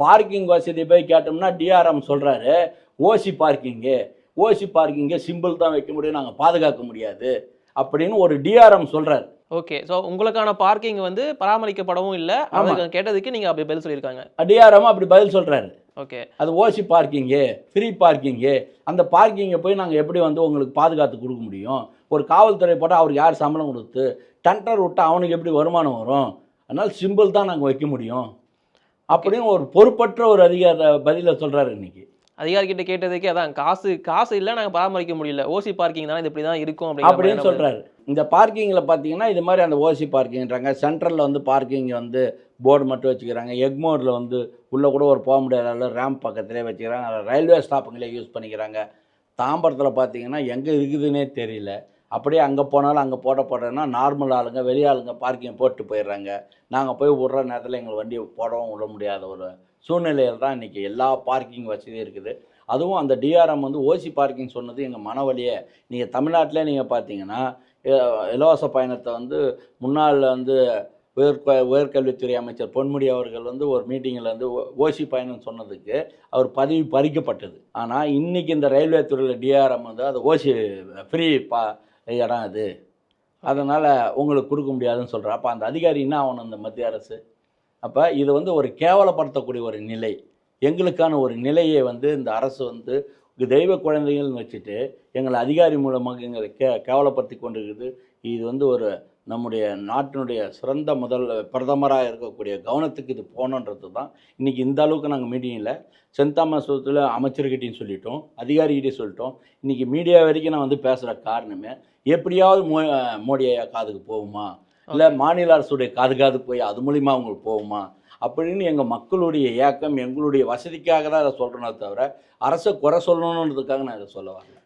Parking வசதி போய் கேட்டோம்னா டிஆர்எம் சொல்கிறாரு ஓசி பார்க்கிங்கு ஓசி பார்க்கிங்கை சிம்பிள் தான் வைக்க முடியும் நாங்கள் பாதுகாக்க முடியாது அப்படின்னு ஒரு டிஆர்எம் சொல்கிறார் ஓகே ஸோ உங்களுக்கான பார்க்கிங் வந்து பராமரிக்கப்படவும் இல்லை. அவங்க கேட்டதுக்கு நீங்க அப்படி பதில் சொல்லியிருக்காங்க. டிஆர்எம் அப்படி பதில் சொல்கிறாரு ஓகே அது ஓசி பார்க்கிங்கு ஃப்ரீ பார்க்கிங்கு அந்த பார்க்கிங்கை போய் நாங்கள் எப்படி வந்து உங்களுக்கு பாதுகாத்து கொடுக்க முடியும்? ஒரு காவல்துறை போட்டால் அவருக்கு யார் சம்பளம் கொடுத்து டெண்டர் விட்டால் அவனுக்கு எப்படி வருமானம் வரும்? அதனால் சிம்பிள் தான் நாங்கள் வைக்க முடியும். அப்படின்னு ஒரு பொறுப்பற்ற ஒரு அதிகார பதிலை சொல்கிறாரு இன்னைக்கு. அதிகாரிகிட்ட கேட்டதுக்கு அதான் காசு காசு இல்லை நாங்க பராமரிக்க முடியல. ஓசி பார்க்கிங் தானே இது இப்படி தான் இருக்கும் அப்படிங்கிற அப்படின்னு சொல்கிறாரு இந்த பார்க்கிங்கில் பார்த்தீங்கன்னா இது மாதிரி அந்த ஓசி பார்க்கிங்கிறாங்க சென்ட்ரலில் வந்து பார்க்கிங் வந்து போர்டு மட்டும் வச்சுக்கிறாங்க. எக்மோரில் வந்து உள்ளே கூட ஒரு போக முடியாத அளவு ரேம்ப் பக்கத்துலேயே வச்சுக்கிறாங்க. ரயில்வே ஸ்டாப்புங்களே யூஸ் பண்ணிக்கிறாங்க. தாம்பரத்தில் பார்த்தீங்கன்னா எங்கே இருக்குதுன்னே தெரியல. அப்படியே அங்கே போனாலும் அங்கே போட போடுறேன்னா நார்மல் ஆளுங்க வெளியாளுங்க பார்க்கிங் போட்டு போயிடுறாங்க. நாங்கள் போய் விடுற நேரத்தில் எங்கள் வண்டி போடவும் விட முடியாத ஒரு சூழ்நிலையில் தான் இன்றைக்கி எல்லா பார்க்கிங் வசதியும் இருக்குது. அதுவும் அந்த டிஆர்எம் வந்து ஓசி பார்க்கிங் சொன்னது எங்கள் மனவழியே. நீங்கள் தமிழ்நாட்டிலே நீங்கள் பார்த்தீங்கன்னா இ- இலவச பயணத்தை வந்து முன்னாள் வந்து உயர் உயர்கல்வித்துறை அமைச்சர் பொன்முடி அவர்கள் வந்து ஒரு மீட்டிங்கில் வந்து ஓசி பயணம் சொன்னதுக்கு அவர் பதவி பறிக்கப்பட்டது. ஆனால் இன்றைக்கி இந்த ரயில்வே துறையில் டிஆர்எம் வந்து அது ஓசி ஃப்ரீ பா இடம் அது. அதனால் உங்களுக்கு கொடுக்க முடியாதுன்னு சொல்கிறார் அப்போ அந்த அதிகாரி என்ன ஆகணும் இந்த மத்திய அரசு? அப்போ இது வந்து ஒரு கேவலப்படுத்தக்கூடிய ஒரு நிலை. எங்களுக்கான ஒரு நிலையை வந்து இந்த அரசு வந்து தெய்வ குழந்தைகள்னு வச்சுட்டு எங்களை அதிகாரி மூலமாக எங்களை கே கேவலப்படுத்தி கொண்டிருக்குது. இது வந்து ஒரு நம்முடைய நாட்டினுடைய சிறந்த முதல் பிரதமராக இருக்கக்கூடிய கவனத்துக்கு இது போகணுன்றது தான். இன்றைக்கி இந்த அளவுக்கு நாங்கள் மீட்டிங்கில் சென்ட் தாமஸ் அமைச்சர்கிட்டையும் சொல்லிட்டோம் அதிகாரிகிட்டையும் சொல்லிட்டோம். இன்றைக்கி மீடியா வரைக்கும் நான் வந்து பேசுகிற காரணமே எப்படியாவது மோ மோடி காதுக்கு போகுமா? இல்லை மாநில அரசுடைய காது காது போய் அது மூலிமா அவங்களுக்கு போகுமா? அப்படின்னு எங்கள் மக்களுடைய ஏக்கம் எங்களுடைய வசதிக்காக தான் அதை சொல்கிறேனே தவிர அரசை குறை சொல்லணுன்றதுக்காக நான் இதை சொல்ல வரல.